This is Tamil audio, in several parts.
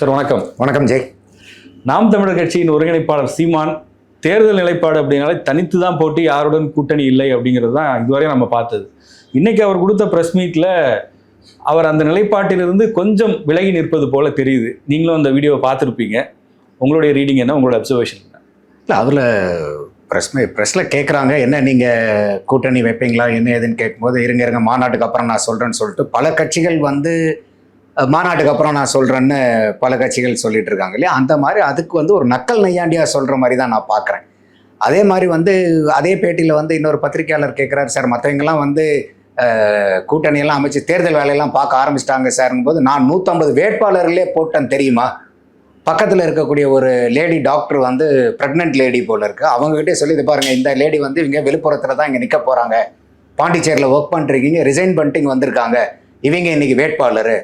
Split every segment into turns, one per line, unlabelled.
சார் வணக்கம்.
வணக்கம் ஜெய்.
நாம் தமிழர் கட்சியின் ஒருங்கிணைப்பாளர் சீமான் தேர்தல் நிலைப்பாடு அப்படின்னாலே தனித்து தான் போட்டி யாருடன் கூட்டணி இல்லை அப்படிங்கிறது தான் இதுவரை நம்ம பார்த்தது. இன்னைக்கு அவர் கொடுத்த ப்ரெஸ் மீட்டில் அவர் அந்த நிலைப்பாட்டிலிருந்து கொஞ்சம் விலகி நிற்பது போல தெரியுது. நீங்களும் அந்த வீடியோவை பார்த்துருப்பீங்க. உங்களுடைய ரீடிங் என்ன? உங்களோட அப்சர்வேஷன் என்ன?
இல்லை அதில் ப்ரெஸ் ப்ரெஸ்ஸில் கேட்குறாங்க என்ன நீங்கள் கூட்டணி வைப்பீங்களா? என்ன ஏதுன்னு கேட்கும்போது இருங்க இருங்க மாநாட்டுக்கு அப்புறம் நான் சொல்கிறேன்னு சொல்லிட்டு பல கட்சிகள் வந்து மாநாட்டுக்கு அப்புறம் நான் சொல்கிறேன்னு பல கட்சிகள் சொல்லிட்டு இருக்காங்க இல்லையா? அந்த மாதிரி அதுக்கு வந்து ஒரு நக்கல் நையாண்டியாக சொல்கிற மாதிரி தான் நான் பார்க்குறேன். அதே மாதிரி வந்து அதே பேட்டியில் வந்து இன்னொரு பத்திரிக்கையாளர் கேட்குறாரு சார் மற்றவங்கெல்லாம் வந்து கூட்டணியெல்லாம் அமைச்சு தேர்தல் வேலையெல்லாம் பார்க்க ஆரம்பிச்சிட்டாங்க சார்ங்கும் போது நான் நூற்றம்பது வேட்பாளர்களே போட்டேன் தெரியுமா? பக்கத்தில் இருக்கக்கூடிய ஒரு லேடி டாக்டர் வந்து ப்ரெக்னென்ட் லேடி போல இருக்கு. அவங்ககிட்டே சொல்லி பாருங்கள் இந்த லேடி வந்து இவங்க விழுப்புரத்தில் தான் இங்கே நிற்க போகிறாங்க பாண்டிச்சேரியில் ஒர்க் பண்ணிருக்கீங்க ரிசைன் பண்ணிட்டு இங்கே வந்திருக்காங்க. இவங்க இன்னைக்கு வேட்பாளர்.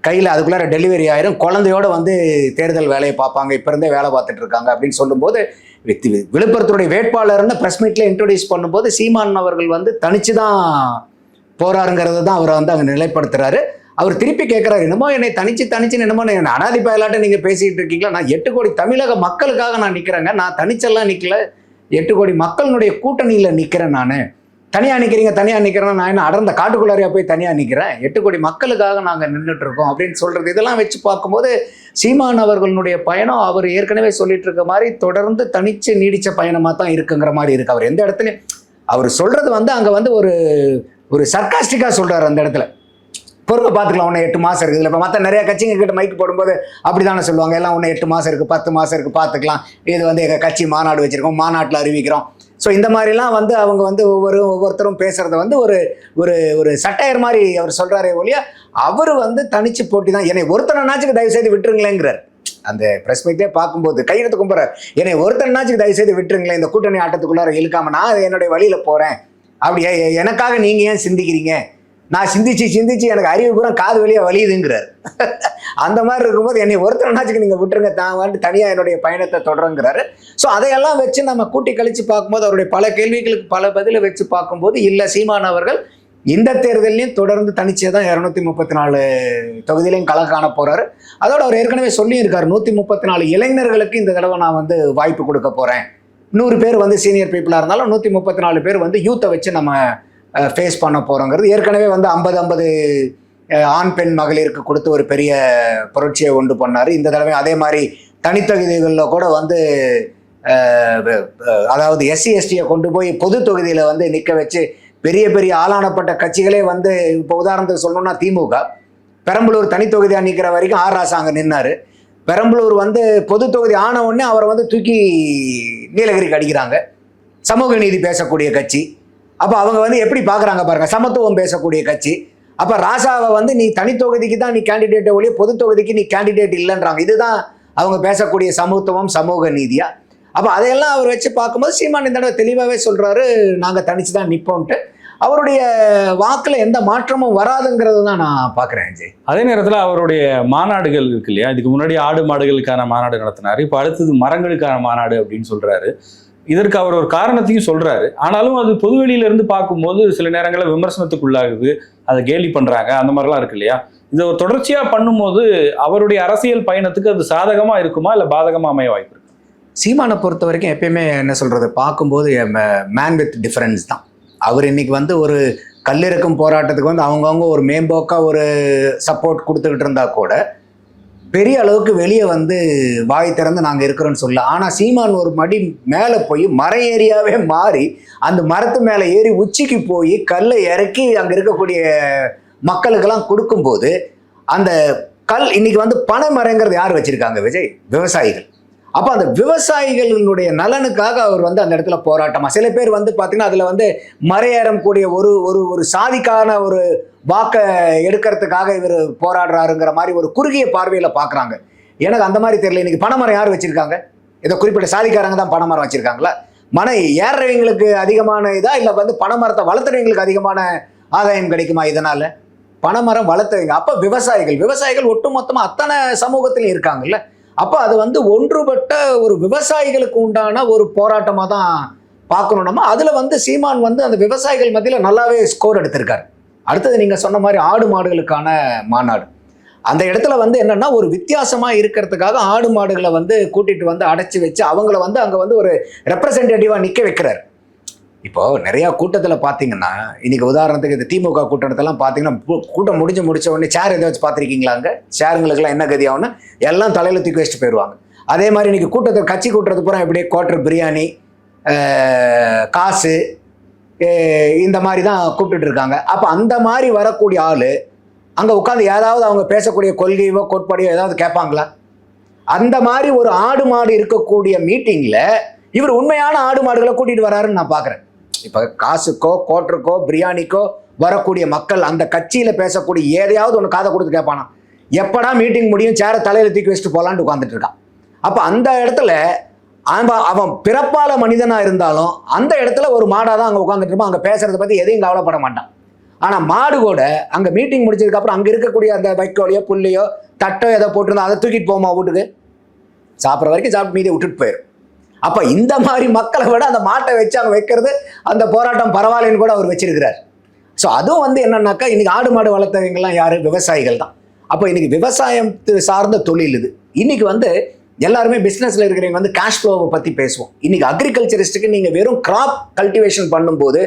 கையில் அதுக்குள்ளார டெலிவரி ஆயிரும். குழந்தையோட வந்து தேர்தல் வேலையை பார்ப்பாங்க. இப்போ இருந்தே வேலை பார்த்துட்டு இருக்காங்க அப்படின்னு சொல்லும்போது வித்- வி- விழுப்புரத்துடைய வேட்பாளர்னு ப்ரெஸ் மீட்டில் இன்ட்ரொடியூஸ் பண்ணும்போது சீமான் அவர்கள் வந்து தனிச்சு தான் போறாருங்கிறது தான் அவரை வந்து அங்கே நிலைப்படுத்துறாரு. அவர் திருப்பி கேட்குறாரு என்னமோ என்னை தனிச்சு தனிச்சு என்னமோ என்னை அனாதி பயலாட்ட நீங்கள் பேசிக்கிட்டு இருக்கீங்களா? நான் எட்டு கோடி தமிழக மக்களுக்காக நான் நிற்கிறேங்க நான் தனிச்செல்லாம் நிற்கல எட்டு கோடி மக்களினுடைய கூட்டணியில் நிற்கிறேன் நான். தனியாக நிற்கிறீங்க தனியாக நிற்கிறேன் நான் என்ன அடர்ந்த காட்டுக்குள்ளாரியா போய் தனியாக நிற்கிறேன் எட்டு கோடி மக்களுக்காக நாங்கள் நின்றுட்டு இருக்கோம் அப்படின்னு சொல்கிறது இதெல்லாம் வச்சு பார்க்கும்போது சீமான் அவர்களுடைய பயணம் அவர் ஏற்கனவே சொல்லிட்டு இருக்க மாதிரி தொடர்ந்து தனிச்சு நீடித்த பயணமாக தான் இருக்குங்கிற மாதிரி இருக்கு. அவர் எந்த இடத்துலையும் அவர் சொல்கிறது வந்து அங்கே வந்து ஒரு ஒரு சர்க்காஸ்டிக்காக சொல்கிறார் அந்த இடத்துல. பொறுப்பை பார்த்துக்கலாம் ஒன்று எட்டு மாதம் இருக்குது. இப்போ மற்ற நிறையா கட்சிங்க கிட்ட மைக் போடும்போது அப்படி தானே சொல்லுவாங்க. எல்லாம் ஒன்று எட்டு மாதம் இருக்குது பத்து மாதம் இருக்குது பார்த்துக்கலாம். இது வந்து எங்கள் கட்சி மாநாடு வச்சுருக்கோம் மாநாட்டில் அறிவிக்கிறோம். ஸோ இந்த மாதிரிலாம் வந்து அவங்க வந்து ஒவ்வொரு ஒவ்வொருத்தரும் பேசுகிறத வந்து ஒரு ஒரு ஒரு சட்டையர் மாதிரி அவர் சொல்கிறாரே ஒழிய அவர் வந்து தனிச்சு போட்டி தான். என்னை ஒருத்தனாச்சுக்கு தயவு செய்து விட்டுருங்களேங்கிறார். அந்த ப்ரெஸ் மீட்லேயே பார்க்கும்போது கையெழுத்து கும்புறார். என்னை ஒருத்தனாச்சுக்கு தயவு செய்து விட்டுருங்களேன். இந்த கூட்டணி ஆட்டத்துக்குள்ளார இழுக்காம நான் என்னுடைய வழியில் போகிறேன் அப்படி எ- எனக்காக நீங்கள் ஏன் சிந்திக்கிறீங்க? நான் சிந்திச்சு சிந்திச்சு எனக்கு அறிவு பூரா காது வழியாக வலியுதுங்கிறார். அந்த மாதிரி இருக்கும்போது என்னை ஒருத்தனாச்சுக்கு நீங்கள் விட்டுருங்க தான் வந்து தனியாக என்னுடைய பயணத்தை தொடருங்கிறாரு. ஸோ அதையெல்லாம் வச்சு நம்ம கூட்டி கழிச்சு பார்க்கும்போது அவருடைய பல கேள்விகளுக்கு பல பதிலை வச்சு பார்க்கும்போது இல்லை சீமான் அவர்கள் இந்த தேர்தலையும் தொடர்ந்து தனிச்சே தான் இரநூத்தி முப்பத்தி நாலு தொகுதியிலையும் கள காண போகிறாரு அதோட அவர் ஏற்கனவே சொல்லியிருக்காரு நூற்றி முப்பத்தி நாலு இளைஞர்களுக்கு இந்த தடவை நான் வந்து வாய்ப்பு கொடுக்க போகிறேன் நூறு பேர் வந்து சீனியர் பீப்புளாக இருந்தாலும் நூற்றி முப்பத்தி நாலு பேர் வந்து யூத்தை வச்சு நம்ம ஃபேஸ் பண்ண போகிறோங்கிறது ஏற்கனவே வந்து ஐம்பது ஐம்பது ஆண் பெண் மகளிருக்கு கொடுத்து ஒரு பெரிய புரட்சியை உண்டு பண்ணார். இந்த தடவை அதே மாதிரி தனித்தொகுதிகளில் கூட வந்து அதாவது எஸ்சி எஸ்டியை கொண்டு போய் பொது தொகுதியில் வந்து நிற்க வச்சு பெரிய பெரிய ஆளானப்பட்ட கட்சிகளே வந்து இப்போ உதாரணத்துக்கு சொல்லணும்னா திமுக. பெரம்பலூர் தனித்தொகுதியாக நிற்கிற வரைக்கும் ஆர் ராசா அங்கே நின்னார். பெரம்பலூர் வந்து பொது தொகுதி ஆன உடனே அவரை வந்து தூக்கி நீலகிரிக்கு அடிக்கிறாங்க. சமூக நீதி பேசக்கூடிய கட்சி. அப்போ அவங்க வந்து எப்படி பார்க்குறாங்க பாருங்கள் சமத்துவம் பேசக்கூடிய கட்சி. அப்போ ராசாவை வந்து நீ தனித்தொகுதிக்கு தான் நீ கேண்டிடேட்டை ஒழிய பொது தொகுதிக்கு நீ கேண்டிடேட் இல்லைன்றாங்க. இதுதான் அவங்க பேசக்கூடிய சமத்துவம் சமூக நீதியாக அப்போ அதையெல்லாம் அவர் வச்சு பார்க்கும்போது சீமான் இந்த தடவை தெளிவாகவே சொல்கிறாரு நாங்கள் தனிச்சு தான் நிற்போம்ட்டு அவருடைய வாக்கில் எந்த மாற்றமும் வராதுங்கிறது தான் நான் பார்க்குறேன் ஜெய்
அதே நேரத்தில் அவருடைய மாநாடுகள் இருக்கு இல்லையா? இதுக்கு முன்னாடி ஆடு மாடுகளுக்கான மாநாடு நடத்தினார் இப்போ அடுத்தது மரங்களுக்கான மாநாடு அப்படின்னு சொல்கிறாரு இதற்கு அவர் ஒரு காரணத்தையும் சொல்றாரு. ஆனாலும் அது பொதுவெளியில இருந்து பார்க்கும்போது சில நேரங்களில் விமர்சனத்துக்குள்ளாகுது. அதை கேலி பண்றாங்க. அந்த மாதிரிலாம் இருக்கு இல்லையா? இதை ஒரு தொடர்ச்சியா பண்ணும்போது அவருடைய அரசியல் பயணத்துக்கு அது சாதகமா இருக்குமா? இல்லை பாதகமா அமைய வாய்ப்பு இருக்கு?
சீமானை பொறுத்த வரைக்கும் எப்பயுமே என்ன சொல்றது? பார்க்கும்போது மேன் வித் டிஃபரன்ஸ் தான். அவர் இன்னைக்கு வந்து ஒரு கல்லிறக்கும் போராட்டத்துக்கு வந்து அவங்கவுங்க ஒரு மேம்போக்காக ஒரு சப்போர்ட் கொடுத்துக்கிட்டு இருந்தா கூட பெரிய அளவுக்கு வெளியே வந்து வாய் திறந்து நாங்கள் இருக்கிறோன்னு சொல்ல ஆனால் சீமான் ஒரு மடி மேலே போய் மர ஏரியாவே மாறி அந்த மரத்து மேலே ஏறி உச்சிக்கு போய் கல்லை இறக்கி அங்கே இருக்கக்கூடிய மக்களுக்கெல்லாம் கொடுக்கும்போது அந்த கல் இன்னைக்கு வந்து பனை மரங்கிறது யார் வச்சிருக்காங்க விஜய்? விவசாயிகள். அப்போ அந்த விவசாயிகளினுடைய நலனுக்காக அவர் வந்து அந்த இடத்துல போராட்டமா சில பேர் வந்து பார்த்தீங்கன்னா அதில் வந்து மறையேறம் கூடிய ஒரு ஒரு ஒரு சாதிக்கான ஒரு வாக்கை எடுக்கிறதுக்காக இவர் போராடுறாருங்கிற மாதிரி ஒரு குறுகிய பார்வையில் பார்க்குறாங்க எனக்கு அந்த மாதிரி தெரியல. இன்னைக்கு பணமரம் யார் வச்சிருக்காங்க? ஏதோ குறிப்பிட்ட சாதிக்காரங்க தான் பனைமரம் வச்சிருக்காங்களா? மனை ஏறுறவங்களுக்கு அதிகமான இதா? இல்லை வந்து பணமரத்தை வளர்த்துறவங்களுக்கு அதிகமான ஆதாயம் கிடைக்குமா இதனால? பனைமரம் வளர்த்துறவங்க அப்போ விவசாயிகள் விவசாயிகள் ஒட்டுமொத்தமாக அத்தனை சமூகத்திலையும் இருக்காங்கல்ல? அப்போ அது வந்து ஒன்றுபட்ட ஒரு விவசாயிகளுக்கு உண்டான ஒரு போராட்டமாக தான் பார்க்கணும் நம்ம. அதில் வந்து சீமான் வந்து அந்த விவசாயிகள் மத்தியில் நல்லாவே ஸ்கோர் எடுத்திருக்கார். அடுத்தது நீங்கள் சொன்ன மாதிரி ஆடு மாடுகளுக்கான மாநாடு. அந்த இடத்துல வந்து என்னன்னா ஒரு வித்தியாசமாக இருக்கிறதுக்காக ஆடு மாடுகளை வந்து கூட்டிகிட்டு வந்து அடைச்சி வச்சு அவங்கள வந்து அங்கே வந்து ஒரு ரெப்ரசன்டேட்டிவாக நிற்க வைக்கிறார். இப்போ நிறையா கூட்டத்தில் பார்த்தீங்கன்னா இன்னைக்கு உதாரணத்துக்கு இந்த திமுக கூட்டத்தெல்லாம் பார்த்தீங்கன்னா கூட்டம் முடிஞ்சு முடிச்ச உடனே சேர் எதாச்சும் பார்த்திருக்கீங்களா அங்க? சேருங்களுக்கெல்லாம் என்ன கதி எல்லாம் தலையில் தூக்கி வச்சுட்டு போயிடுவாங்க அதே மாதிரி இன்னைக்கு கூட்டத்தை கட்சி கூட்டுறது பூரா எப்படி? குவார்டர் பிரியாணி காசு இந்த மாதிரி தான் கூப்பிட்டுட்டு இருக்காங்க. அப்போ அந்த மாதிரி வரக்கூடிய ஆள் அங்கே உட்காந்து ஏதாவது அவங்க பேசக்கூடிய கொள்கையோ கோட்பாடையோ ஏதாவது கேட்பாங்களா? அந்த மாதிரி ஒரு ஆடு மாடு இருக்கக்கூடிய மீட்டிங்கில் இவர் உண்மையான ஆடு மாடுகளை கூட்டிகிட்டு வராருன்னு நான் பார்க்குறேன் இப்போ காசுக்கோ கோட்டருக்கோ பிரியாணிக்கோ வரக்கூடிய மக்கள் அந்த கட்சியில் பேசக்கூடிய எதையாவது ஒன்று காதை கொடுத்து கேட்பானா? எப்படா மீட்டிங் முடியும்? சேரை தலையில் தூக்கி வச்சுட்டு போகலான்ட்டு உட்காந்துட்டு இருக்கான். அப்போ அந்த இடத்துல அவன் அவன் பிறப்பால மனிதனாக இருந்தாலும் அந்த இடத்துல ஒரு மாடாக தான் அங்கே உட்காந்துட்டு இருப்பான். அங்கே பேசுறதை பற்றி எதையும் கவலைப்பட மாட்டான். ஆனால் மாடு கூட அங்கே மீட்டிங் முடிச்சதுக்கப்புறம் அங்கே இருக்கக்கூடிய அந்த வைக்கோலையோ புல்லையோ தட்டோ ஏதோ போட்டிருந்தா அதை தூக்கிட்டு போமா வீட்டுக்கு? சாப்பிட்ற வரைக்கும் சாப்பிட்டு மீதி விட்டுட்டு போயிடும் அப்போ இந்த மாதிரி மக்களை விட அந்த மாட்டை வச்சு அங்கே வைக்கிறது அந்த போராட்டம் பரவாயில்லைன்னு கூட அவர் வச்சிருக்கிறார். ஸோ அதுவும் வந்து என்னன்னாக்கா இன்னைக்கு ஆடு மாடு வளர்த்தவங்கலாம் யாரு? விவசாயிகள் தான். அப்போ இன்னைக்கு விவசாயம் சார்ந்த தொழில் இது. இன்னைக்கு வந்து எல்லாருமே பிஸ்னஸில் இருக்கிறவங்க வந்து கேஷ் ஃப்ளோவை பற்றி பேசுவோம். இன்னைக்கு அக்ரிகல்ச்சரிஸ்ட்டுக்கு நீங்கள் வெறும் கிராப் கல்டிவேஷன் பண்ணும்போது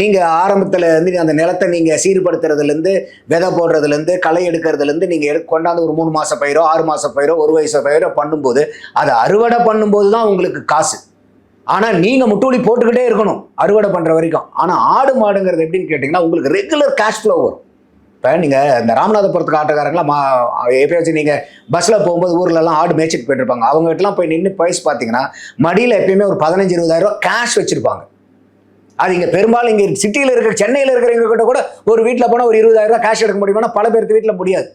நீங்கள் ஆரம்பத்தில் இருந்து அந்த நிலத்தை நீங்கள் சீர்படுத்துறதுலேருந்து விதை போடுறதுலேருந்து களை எடுக்கிறதுலேருந்து நீங்கள் எடு கொண்டாந்து ஒரு மூணு மாத பயிரோ ஆறு மாத பயிரோ ஒரு வயசு பயிரோ பண்ணும்போது அதை அறுவடை பண்ணும்போது தான் உங்களுக்கு காசு. ஆனால் நீங்கள் முட்டுவலி போட்டுக்கிட்டே இருக்கணும் அறுவடை பண்ணுற வரைக்கும். ஆனால் ஆடு மாடுங்கிறது எப்படின்னு கேட்டிங்கன்னா உங்களுக்கு ரெகுலர் கேஷ் ஃப்ளோ வரும். இப்போ நீங்கள் இந்த ராமநாதபுரத்துக்கு ஆட்டக்காரங்களாம் மா எப்பயாச்சும் நீங்கள் பஸ்ஸில் போகும்போது ஊர்லலாம் ஆடு மேய்ச்சிட்டு போயிட்டுருப்பாங்க. அவங்க கிட்டலாம் போய் நின்று பைஸ் பார்த்தீங்கன்னா மடியில் எப்பயுமே ஒரு பதினஞ்சு இருபதாயிரம் கேஷ் வச்சுருப்பாங்க. அது இங்கே பெரும்பாலும் இங்கே சிட்டியில் இருக்கிற சென்னையில் இருக்கிறவங்க கிட்ட கூட ஒரு வீட்டில் போனால் ஒரு இருபதாயிரம் கேஷ் எடுக்க முடியுமானா பல பேருக்கு வீட்டில் முடியாது.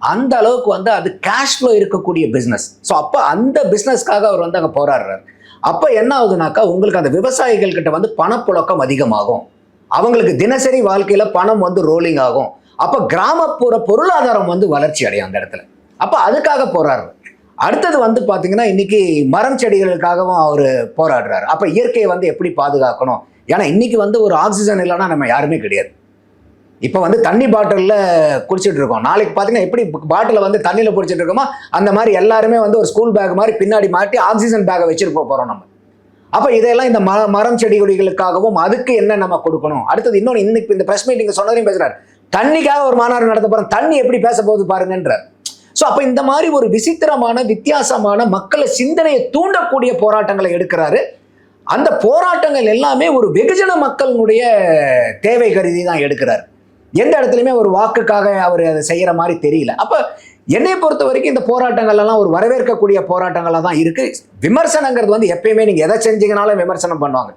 அந்த அளவுக்கு வந்து அது கேஷ் ஃப்ளோ இருக்கக்கூடிய பிஸ்னஸ் ஸோ அப்போ அந்த பிஸ்னஸ்க்காக அவர் வந்து அங்கே போராடுறாரு. அப்போ என்ன ஆகுதுனாக்கா உங்களுக்கு அந்த விவசாயிகள் கிட்ட வந்து பணப்புழக்கம் அதிகமாகும். அவங்களுக்கு தினசரி வாழ்க்கையில் பணம் வந்து ரோலிங் ஆகும். அப்போ கிராமப்புற பொருளாதாரம் வந்து வளர்ச்சி அடையும் அந்த இடத்துல. அப்போ அதுக்காக போராடுறாரு. அடுத்தது வந்து பார்த்தீங்கன்னா இன்னைக்கு மரம் செடிகளுக்காகவும் அவர் போராடுறாரு. அப்போ இயற்கையை வந்து எப்படி பாதுகாக்கணும்? ஏன்னா இன்னைக்கு வந்து ஒரு ஆக்சிஜன் இல்லைன்னா நம்ம யாருமே கிடையாது. இப்போ வந்து தண்ணி பாட்டிலில் குடிச்சிட்டு இருக்கோம். நாளைக்கு பார்த்தீங்கன்னா எப்படி பாட்டிலில் வந்து தண்ணியில் குடிச்சிட்டு இருக்கோமோ அந்த மாதிரி எல்லாருமே வந்து ஒரு ஸ்கூல் பேக் மாதிரி பின்னாடி மாட்டி ஆக்சிஜன் பேக்கை வச்சிருக்க போகிறோம் நம்ம. அப்போ இதெல்லாம் இந்த ம மரம் செடி கொடிகளுக்காகவும் அதுக்கு என்ன நம்ம கொடுக்கணும்? அடுத்தது இன்னொன்று இன்னைக்கு இந்த ப்ரெஸ் மீட்டிங் சொன்னதையும் பேசுகிறார் தண்ணிக்காக ஒரு மாநாடு நடத்த போகிறோம் தண்ணி எப்படி பேச போகுது பாருங்கன்றார். ஸோ அப்போ இந்த மாதிரி ஒரு விசித்திரமான வித்தியாசமான மக்களை சிந்தனையை தூண்டக்கூடிய போராட்டங்களை எடுக்கிறாரு. அந்த போராட்டங்கள் எல்லாமே ஒரு வெகுஜன மக்களினுடைய தேவை கருதி தான் எடுக்கிறார். எந்த இடத்துலையுமே ஒரு வாக்குக்காக அவர் அதை செய்கிற மாதிரி தெரியல. அப்போ என்னை பொறுத்த வரைக்கும் இந்த போராட்டங்கள்லாம் ஒரு வரவேற்கக்கூடிய போராட்டங்களாக தான் இருக்குது விமர்சனங்கிறது வந்து எப்பயுமே நீங்கள் எதை செஞ்சீங்கனாலும் விமர்சனம் பண்ணுவாங்க.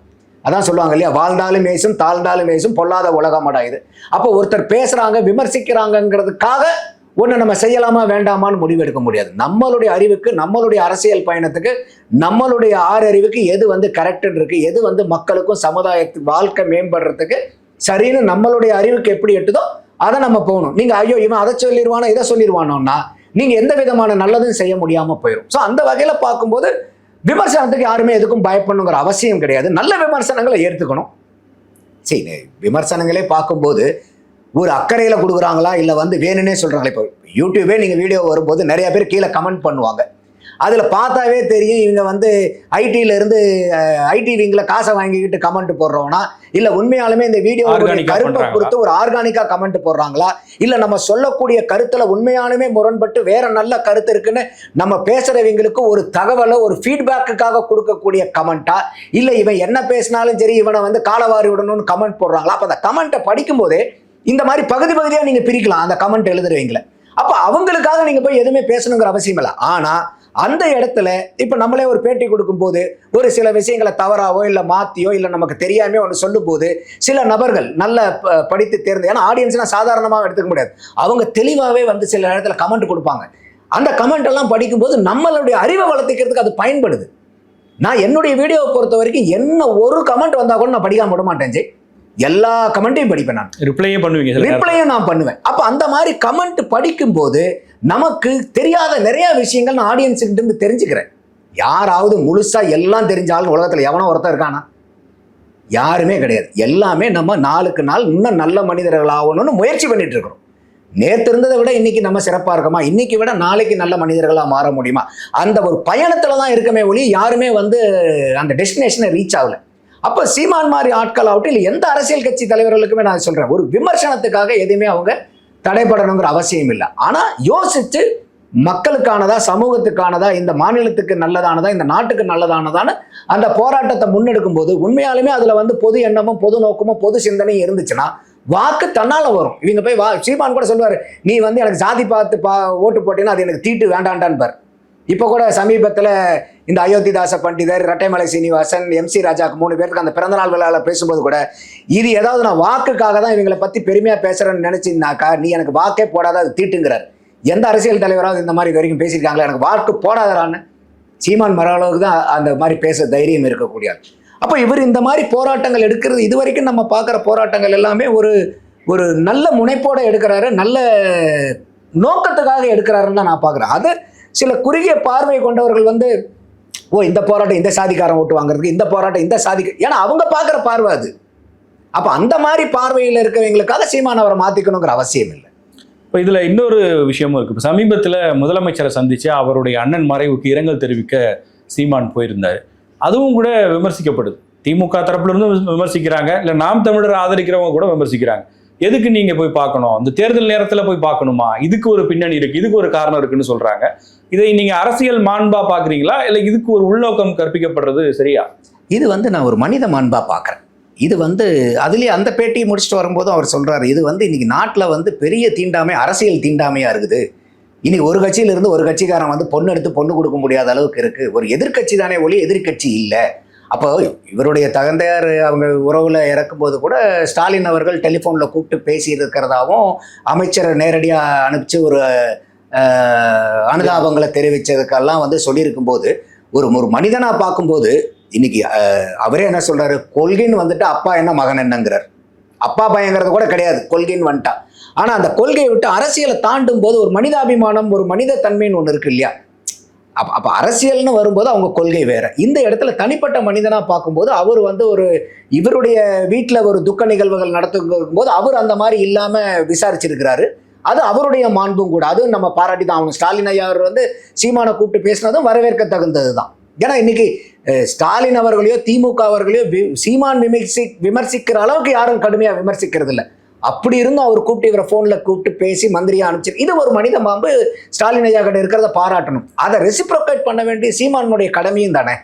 அதான் சொல்லுவாங்க இல்லையா? வாழ்ந்தாலும் மேய்சும் தாழ்ந்தாலும் மேய்சும் பொல்லாத உலகமாடா இது. அப்போ ஒருத்தர் பேசுறாங்க விமர்சிக்கிறாங்கங்கிறதுக்காக ஒன்று நம்ம செய்யலாமா வேண்டாமான்னு முடிவெடுக்க முடியாது. நம்மளுடைய அறிவுக்கு நம்மளுடைய அரசியல் பயணத்துக்கு நம்மளுடைய ஆறறிவுக்கு எது வந்து கரெக்டுன்னு இருக்கு எது வந்து மக்களுக்கும் சமுதாயத்து வாழ்க்கை மேம்படுறதுக்கு சரின்னு நம்மளுடைய அறிவுக்கு எப்படி எட்டுதோ அதை நம்ம போகணும். நீங்க ஐயோ இவன் அதை சொல்லிடுவானோ இதை சொல்லிடுவானோன்னா நீங்க எந்த விதமான நல்லதும் செய்ய முடியாம போயிடும் ஸோ அந்த வகையில பார்க்கும்போது விமர்சனத்துக்கு யாருமே எதுக்கும் பயப்படணுங்கிற அவசியம் கிடையாது. நல்ல விமர்சனங்களை ஏற்றுக்கணும். சரி விமர்சனங்களே பார்க்கும்போது ஒரு அக்கறையில் கொடுக்குறாங்களா? இல்லை வந்து வேணும்னே சொல்கிறாங்களா இப்போ யூடியூபே நீங்கள் வீடியோ வரும்போது நிறைய பேர் கீழே கமெண்ட் பண்ணுவாங்க. அதில் பார்த்தாவே தெரியும் இவங்க வந்து ஐடியில இருந்து ஐடி விங்கில் காசை வாங்கிக்கிட்டு கமெண்ட் போடுறோம்னா இல்லை உண்மையாலுமே இந்த வீடியோ
பண்றாங்களா?
பொறுத்து ஒரு ஆர்கானிக்காக கமெண்ட் போடுறாங்களா? இல்லை நம்ம சொல்லக்கூடிய கருத்தில் உண்மையாலுமே முரண்பட்டு வேற நல்ல கருத்து இருக்குன்னு நம்ம பேசுறவங்களுக்கு ஒரு தகவலை ஒரு ஃபீட்பேக்குக்காக கொடுக்கக்கூடிய கமெண்ட்டா இல்லை இவன் என்ன பேசினாலும் சரி இவனை வந்து காலவாரி விடணும்னு கமெண்ட் போடுறாங்களா? அப்போ அந்த கமெண்ட்டை படிக்கும்போதே இந்த மாதிரி பகுதி பகுதியாக நீங்கள் பிரிக்கலாம் அந்த கமெண்ட் எழுதுறவங்கள. அப்போ அவங்களுக்காக நீங்கள் போய் எதுவுமே பேசணுங்கிற அவசியம் இல்லை. ஆனால் அந்த இடத்துல இப்போ நம்மளே ஒரு பேட்டி கொடுக்கும்போது ஒரு சில விஷயங்களை தவறாவோ இல்லை மாற்றியோ இல்லை நமக்கு தெரியாமே ஒன்று சொல்லும்போது சில நபர்கள் நல்ல படித்து தேர்ந்து ஏன்னா ஆடியன்ஸ்லாம் சாதாரணமாக எடுத்துக்க முடியாது. அவங்க தெளிவாகவே வந்து சில இடத்துல கமெண்ட் கொடுப்பாங்க. அந்த கமெண்ட் எல்லாம் படிக்கும்போது நம்மளுடைய அறிவை வளர்த்துக்கிறதுக்கு அது பயன்படுது. நான் என்னுடைய வீடியோவை பொறுத்த வரைக்கும் என்ன ஒரு கமெண்ட் வந்தால் கூட நான் படிக்காம விட மாட்டேன் ஜி எல்லா கமெண்ட்டையும் படிப்பேன் நான்.
ரிப்ளையே பண்ணுவீங்க.
ரிப்ளையும் நான் பண்ணுவேன். அப்போ அந்த மாதிரி கமெண்ட் படிக்கும்போது நமக்கு தெரியாத நிறைய விஷயங்கள் நான் ஆடியன்ஸுக்கிட்ட இருந்து தெரிஞ்சுக்கிறேன். யாராவது முழுசாக எல்லாம் தெரிஞ்சாலும் உலகத்தில் எவனோ ஒருத்தர் இருக்கானா? யாருமே கிடையாது. எல்லாமே நம்ம நாளுக்கு நாள் இன்னும் நல்ல மனிதர்கள் ஆகணும்னு முயற்சி பண்ணிட்டு இருக்கிறோம். நேற்று இருந்ததை விட இன்னைக்கு நம்ம சிறப்பாக இருக்கோமா? இன்னைக்கு விட நாளைக்கு நல்ல மனிதர்களாக மாற முடியுமா? அந்த ஒரு பயணத்தில் தான் இருக்கமே ஒளி யாருமே வந்து அந்த டெஸ்டினேஷனை ரீச் ஆகலை. அப்போ சீமான் மாதிரி ஆட்கள் ஆகட்டும் இல்லை எந்த அரசியல் கட்சி தலைவர்களுக்குமே நான் சொல்கிறேன் ஒரு விமர்சனத்துக்காக எதுவுமே அவங்க தடைப்படணுங்கிற அவசியம் இல்லை ஆனால் யோசித்து மக்களுக்கானதா சமூகத்துக்கானதா இந்த மாநிலத்துக்கு நல்லதானதா இந்த நாட்டுக்கு நல்லதானதான்னு அந்த போராட்டத்தை முன்னெடுக்கும் போது உண்மையாலுமே அதுல வந்து பொது எண்ணமும் பொது நோக்கமும் பொது சிந்தனையும் இருந்துச்சுன்னா வாக்கு தன்னால வரும். இவங்க போய் வா சீமான் கூட சொல்லுவார் நீ வந்து எனக்கு ஜாதி பார்த்து பா ஓட்டு போட்டீங்கன்னா அது எனக்கு தீட்டு வேண்டாண்டான்பார் இப்போ கூட சமீபத்தில் இந்த அயோத்திதாச பண்டிதர் ரெட்டைமலை சீனிவாசன் எம்சி ராஜாக்கு மூணு பேருக்கு அந்த பிறந்தநாள் விழாவில் பேசும்போது கூட இது ஏதாவது நான் வாக்குக்காக தான் இவங்களை பற்றி பெருமையாக பேசுகிறேன்னு நினச்சின்னாக்கா நீ எனக்கு வாக்கே போடாத அது தீட்டுங்கிறார். எந்த அரசியல் தலைவராவது இந்த மாதிரி இது வரைக்கும் பேசியிருக்காங்களா? எனக்கு வாக்கு போடாதரான்னு சீமான் மரளவுக்கு தான் அந்த மாதிரி பேச தைரியம் இருக்கக்கூடிய அப்போ இவர் இந்த மாதிரி போராட்டங்கள் எடுக்கிறது இது வரைக்கும் நம்ம பார்க்குற போராட்டங்கள் எல்லாமே ஒரு ஒரு நல்ல முனைப்போடு எடுக்கிறாரு நல்ல நோக்கத்துக்காக எடுக்கிறாருன்னு தான் நான் பார்க்குறேன். அது சில குறுகிய பார்வை கொண்டவர்கள் வந்து ஓ இந்த போராட்டம் இந்த சாதிக்காரன் ஓட்டு வாங்குறதுக்கு இந்த போராட்டம் இந்த சாதிக்க ஏன்னா அவங்க பார்க்குற பார்வை அது. அப்போ அந்த மாதிரி பார்வையில் இருக்கிறவங்களுக்காக சீமான் அவரை மாற்றிக்கணுங்கிற அவசியம் இல்லை.
இப்போ இதில் இன்னொரு விஷயமும் இருக்கு. இப்போ சமீபத்தில் முதலமைச்சரை சந்தித்து அவருடைய அண்ணன் மறைவுக்கு இரங்கல் தெரிவிக்க சீமான் போயிருந்தார். அதுவும் கூட விமர்சிக்கப்படுது. திமுக தரப்புலருந்து விமர்சிக்கிறாங்க. இல்லை நாம் தமிழர் ஆதரிக்கிறவங்க கூட விமர்சிக்கிறாங்க. எதுக்கு நீங்கள் போய் பார்க்கணும்? இந்த தேர்தல் நேரத்தில் போய் பார்க்கணுமா? இதுக்கு ஒரு பின்னணி இருக்குது இதுக்கு ஒரு காரணம் இருக்குன்னு சொல்கிறாங்க இதை நீங்க அரசியல் மாண்பா பாக்குறீங்களா? இல்ல இதுக்கு ஒரு உள்நோக்கம் கற்பிக்கப்படுறது சரியா?
இது வந்து நான் ஒரு மனித மாண்பா பார்க்குறேன் இது வந்து அதுலேயே அந்த பேட்டியை முடிச்சுட்டு வரும்போதும் அவர் சொல்றாரு இது வந்து இன்னைக்கு நாட்டில் வந்து பெரிய தீண்டாமை அரசியல் தீண்டாமையா இருக்குது. இனி ஒரு கட்சியிலிருந்து ஒரு கட்சிக்காரன் வந்து பொண்ணு எடுத்து பொண்ணு கொடுக்க முடியாத அளவுக்கு இருக்கு. ஒரு எதிர்க்கட்சி தானே ஒளி எதிர்க்கட்சி இல்லை. அப்போ இவருடைய தகந்தையார் அவங்க உறவுல இறக்கும்போது கூட ஸ்டாலின் அவர்கள் டெலிஃபோனில் கூப்பிட்டு பேசி இருக்கிறதாவும் அமைச்சரை நேரடியாக அனுப்பிச்சு ஒரு அனுதாபங்களை தெரிவித்ததுக்கெல்லாம் வந்து சொல்லியிருக்கும் போது ஒரு ஒரு மனிதனாக பார்க்கும்போது இன்னைக்கு அவரே என்ன சொல்றாரு? கொள்கைன்னு வந்துட்டு அப்பா என்ன மகன் என்னங்கிறார். அப்பா பயங்கிறது கூட கிடையாது. கொள்கைன்னு வந்துட்டா. ஆனால் அந்த கொள்கையை விட்டு அரசியலை தாண்டும் போது ஒரு மனிதாபிமானம் ஒரு மனித தன்மைன்னு ஒன்று இருக்கு இல்லையா? அப்போ அப்போ அரசியல்னு வரும்போது அவங்க கொள்கை வேற. இந்த இடத்துல தனிப்பட்ட மனிதனாக பார்க்கும்போது அவர் வந்து ஒரு இவருடைய வீட்டில் ஒரு துக்க நிகழ்வுகள் நடத்தும் போது அவர் அந்த மாதிரி இல்லாமல் விசாரிச்சிருக்கிறாரு. அது அவருடைய மாண்பும் கூட. அதுவும் நம்ம பாராட்டி தான் ஆகணும் ஸ்டாலின் ஐயா அவர் வந்து சீமானை கூப்பிட்டு பேசினதும் வரவேற்க தகுந்தது தான் ஏன்னா இன்னைக்கு ஸ்டாலின் அவர்களையோ திமுக அவர்களையோ வி- சீமான் விமர்சி விமர்சிக்கிற அளவுக்கு யாரும் கடுமையாக விமர்சிக்கிறது இல்லை அப்படி இருந்தும் அவர் கூப்பிட்டு இவரை ஃபோனில் கூப்பிட்டு பேசி மந்திரியாக அனுப்பிச்சு இது ஒரு மனித மாம்பு ஸ்டாலின் ஐயா கிட்ட இருக்கிறத பாராட்டணும். அதை ரெசிப்ரோகேட் பண்ண வேண்டிய சீமானுடைய கடமையும் தானே.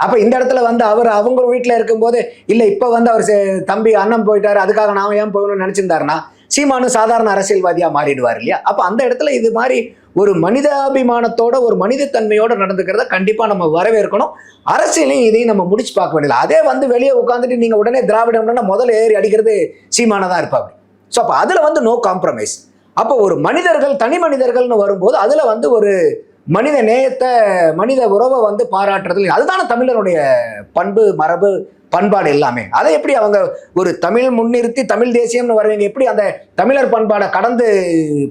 அப்போ இந்த இடத்துல வந்து அவர் அவங்க வீட்டில் இருக்கும்போது இல்லை இப்போ வந்து அவர் தம்பி அண்ணன் போயிட்டார். அதுக்காக நாம் ஏன் போகணும்னு நினச்சிருந்தாருன்னா சீமானு சாதாரண அரசியல்வாதியாக மாறிடுவார் இல்லையா? அப்போ அந்த இடத்துல இது மாதிரி ஒரு மனிதாபிமானத்தோட ஒரு மனிதத்தன்மையோட நடந்துக்கிறத கண்டிப்பாக நம்ம வரவேற்கணும். அரசியலையும் இதையும் நம்ம முடிச்சு பார்க்க வேண்டியது அதே வந்து வெளியே உட்காந்துட்டு நீங்கள் உடனே திராவிடம்னா முதல்ல ஏறி அடிக்கிறது சீமான தான் இருப்பாங்க ஸோ அப்போ அதில் வந்து நோ காம்ப்ரமைஸ் அப்போ ஒரு மனிதர்கள் தனி மனிதர்கள்னு வரும்போது அதில் வந்து ஒரு மனித நேயத்தை மனித உறவை வந்து பாராட்டுறது அதுதானே தமிழருடைய பண்பு மரபு பண்பாடு எல்லாமே. அதை எப்படி அவங்க ஒரு தமிழ் முன்னிறுத்தி தமிழ் தேசியம்னு வரவங்க எப்படி அந்த தமிழர் பண்பாடை கடந்து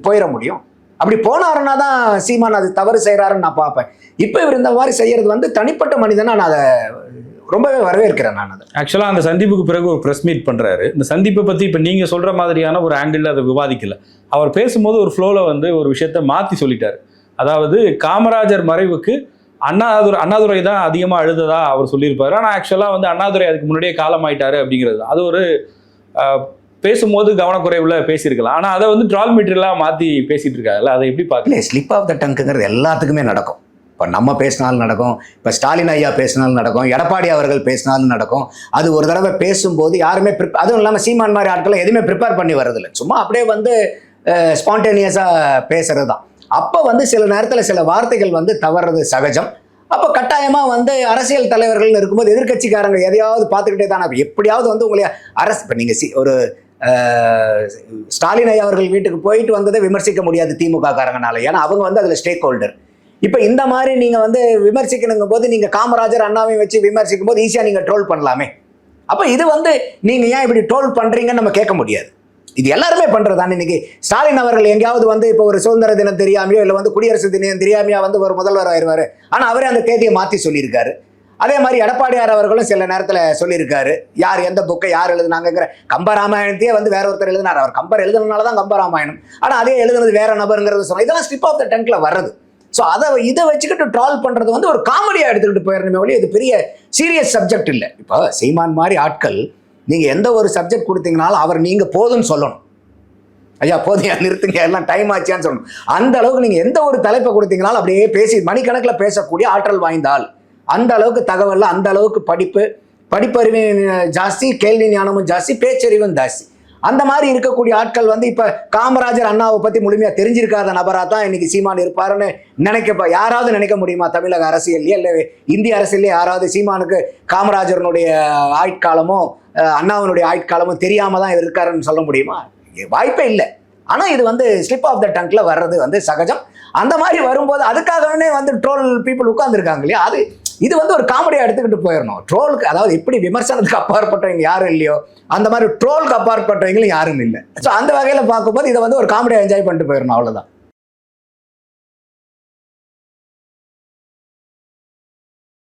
போயிட முடியும்? அப்படி போனாருன்னா தான் சீமான் அது தவறு செய்கிறாருன்னு நான் பார்ப்பேன். இப்போ இவர் இந்த மாதிரி செய்யறது வந்து தனிப்பட்ட மனிதனாக நான் அதை ரொம்பவே வரவேற்கிறேன் நான் அதை.
ஆக்சுவலாக அந்த சந்திப்புக்கு பிறகு ஒரு ப்ரெஸ் மீட் பண்ணுறாரு இந்த சந்திப்பை பற்றி இப்போ நீங்கள் சொல்கிற மாதிரியான ஒரு ஆங்கிளில் அதை விவாதிக்கல. அவர் பேசும்போது ஒரு ஃப்ளோவில் வந்து ஒரு விஷயத்த மாற்றி சொல்லிட்டாரு. அதாவது காமராஜர் மறைவுக்கு அண்ணாதுரை அண்ணாதுரை தான் அதிகமாக அழுததா அவர் சொல்லியிருப்பாரு. ஆனால் ஆக்சுவலாக வந்து அண்ணாதுரை அதுக்கு முன்னாடியே காலமாயிட்டாரு அப்படிங்கிறது. அது ஒரு பேசும்போது கவனக்குறைவில் பேசியிருக்கலாம். ஆனால் அதை வந்து ட்ரால் மெட்டீரியலா மாற்றி பேசிகிட்டு இருக்காங்கல்ல அதை எப்படி பார்க்கல
ஸ்லிப் ஆஃப் த டங்குங்கிறது எல்லாத்துக்குமே நடக்கும். இப்போ நம்ம பேசினாலும் நடக்கும். இப்போ ஸ்டாலின் ஐயா பேசினாலும் நடக்கும். எடப்பாடி அவர்கள் பேசினாலும் நடக்கும். அது ஒரு தடவை பேசும்போது யாருமே ப்ரிப் அதுவும் இல்லாமல் சீமான் மாதிரி ஆட்களை எதுவுமே ப்ரிப்பேர் பண்ணி வர்றதில்ல. சும்மா அப்படியே வந்து ஸ்பான்டேனியஸாக பேசுறது தான் அப்போ வந்து சில நேரத்தில் சில வார்த்தைகள் வந்து தவறுறது சகஜம். அப்போ கட்டாயமாக வந்து அரசியல் தலைவர்கள்னு இருக்கும்போது எதிர்க்கட்சிக்காரங்க எதையாவது பார்த்துக்கிட்டே தானே எப்படியாவது வந்து உங்களை அரசு இப்போ நீங்கள் சி ஒரு ஸ்டாலின் ஐயா அவர்கள் வீட்டுக்கு போயிட்டு வந்ததை விமர்சிக்க முடியாது திமுக காரங்கனால ஏன்னா அவங்க வந்து அதில் ஸ்டேக் ஹோல்டர் இப்போ இந்த மாதிரி நீங்கள் வந்து விமர்சிக்கணுங்கும் போது நீங்கள் காமராஜர் அண்ணாவையும் வச்சு விமர்சிக்கும் போது ஈஸியாக நீங்கள் ட்ரோல் பண்ணலாமே. அப்போ இது வந்து நீங்கள் ஏன் இப்படி ட்ரோல் பண்ணுறீங்கன்னு நம்ம கேட்க முடியாது. இது எல்லாருமே பண்ணுறதானே இன்னைக்கு ஸ்டாலின் அவர்கள் எங்கேயாவது வந்து இப்போ ஒரு சுதந்திர தினம் தெரியாமையோ இல்லை வந்து குடியரசு தினம் தெரியாமையா வந்து ஒரு முதல்வர் ஆயிடுவார் ஆனால் அவரே அந்த தேதியை மாற்றி சொல்லியிருக்காரு. அதே மாதிரி எடப்பாடியார் அவர்களும் சில நேரத்தில் சொல்லியிருக்காரு. யார் எந்த புக்கை யார் எழுதுனாங்கிற கம்பராமாயணத்தையே வந்து வேற ஒருத்தர் எழுதினார். அவர் கம்பர் எழுதுனதுனால தான் கம்பராமாயணம். ஆனால் அதே எழுதுனது வேற நபருங்கிறது சொன்னால் இதெல்லாம் ஸ்லிப் ஆஃப் த டென்கில் வர்றது. ஸோ அதை இதை வச்சுக்கிட்டு ட்ரால் பண்ணுறது வந்து ஒரு காமெடியாக எடுத்துக்கிட்டு போயிடணுமே ஒழி இது பெரிய சீரியஸ் சப்ஜெக்ட் இல்லை. இப்போ சீமான் மாதிரி ஆட்கள் நீங்கள் எந்த ஒரு சப்ஜெக்ட் கொடுத்தீங்கனாலும் அவர் நீங்கள் போதும்னு சொல்லணும். ஐயா போதையா நிறுத்துங்க. எல்லாம் டைம் ஆச்சியான்னு சொல்லணும். அந்த அளவுக்கு நீங்கள் எந்த ஒரு தலைப்பை கொடுத்தீங்கனாலும் அப்படியே பேசி மணிக்கணக்கில் பேசக்கூடிய ஆற்றல் வாய்ந்தால் அந்த அளவுக்கு தகவலில் அந்த அளவுக்கு படிப்பு படிப்பறிவு ஜாஸ்தி கேள்வி ஞானமும் ஜாஸ்தி பேச்சறிவும் ஜாஸ்தி. அந்த மாதிரி இருக்கக்கூடிய ஆட்கள் வந்து இப்போ காமராஜர் அண்ணாவை பற்றி முழுமையாக தெரிஞ்சிருக்காத நபராக தான் இன்னைக்கு சீமான் இருப்பாருன்னு நினைக்க யாராவது நினைக்க முடியுமா தமிழக அரசியல்லையே? இல்லை இந்திய அரசியல்லையே யாராவது சீமானுக்கு காமராஜரனுடைய ஆட்காலமும் அண்ணாவினுடைய ஆட்காலமும் தெரியாம தான் இருக்காருன்னு சொல்ல முடியுமா? வாய்ப்பே இல்லை. ஆனால் இது வந்து ஸ்லிப் ஆஃப் த டங்க்ல வர்றது வந்து சகஜம். அந்த மாதிரி வரும்போது அதுக்காகவே வந்து ட்ரோல் பீப்புள் உட்கார்ந்துருக்காங்க இல்லையா? அது இது வந்து ஒரு காமெடியாக எடுத்துக்கிட்டு போயிடணும் ட்ரோலுக்கு அதாவது எப்படி விமர்சனத்துக்கு அப்பாற்பட்டவங்க யாரும் இல்லையோ அந்த மாதிரி ட்ரோலுக்கு அப்பாற்பட்டவங்களும் யாரும் இல்லை. ஸோ அந்த வகையில் பார்க்கும்போது இதை வந்து ஒரு காமெடியாக என்ஜாய் பண்ணிட்டு போயிடணும் அவ்வளோதான்